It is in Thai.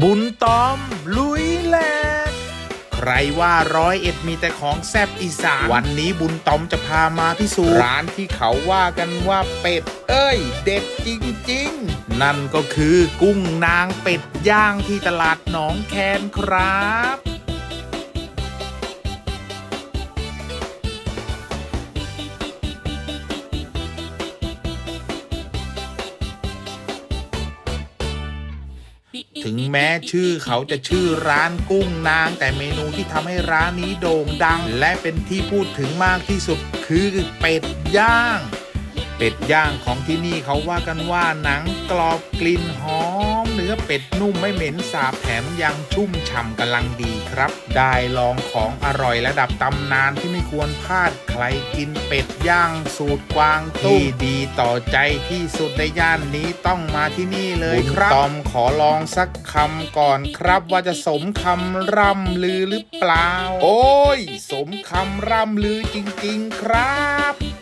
บุญตอม ลุยแหลกใครว่าร้อยเอ็ดมีแต่ของแซบอีสานวันนี้บุญตอมจะพามาพิสูจน์ร้านที่เขาว่ากันว่าเป็ด เอ้ย เด็ดจริง ๆ นั่นก็คือกุ้งนางเป็ดย่างที่ตลาดหนองแคนครับ ถึงแม้ชื่อเขาจะชื่อร้านกุ้งนาง แต่เมนูที่ทำให้ร้านนี้โด่งดัง และเป็นที่พูดถึงมากที่สุดคือเป็ดย่าง เป็ดย่างของที่นี่เขาว่ากันว่าหนังกรอบกลิ่นหอม เนื้อเป็ดนุ่มไม่เหม็นสาบแถมยังชุ่มฉ่ำกำลังดีครับ ได้ลองของอร่อยระดับตำนานที่ไม่ควรพลาดใครกินเป็ดย่างสูตรกวางตุ้งที่ดีต่อใจที่สุดในย่านนี้ต้องมาที่นี่เลยครับตอมขอลองสักคำก่อนครับว่าจะสมคำร่ำลือหรือเปล่า โอ้ย สมคำร่ำลือจริง ๆ ครับ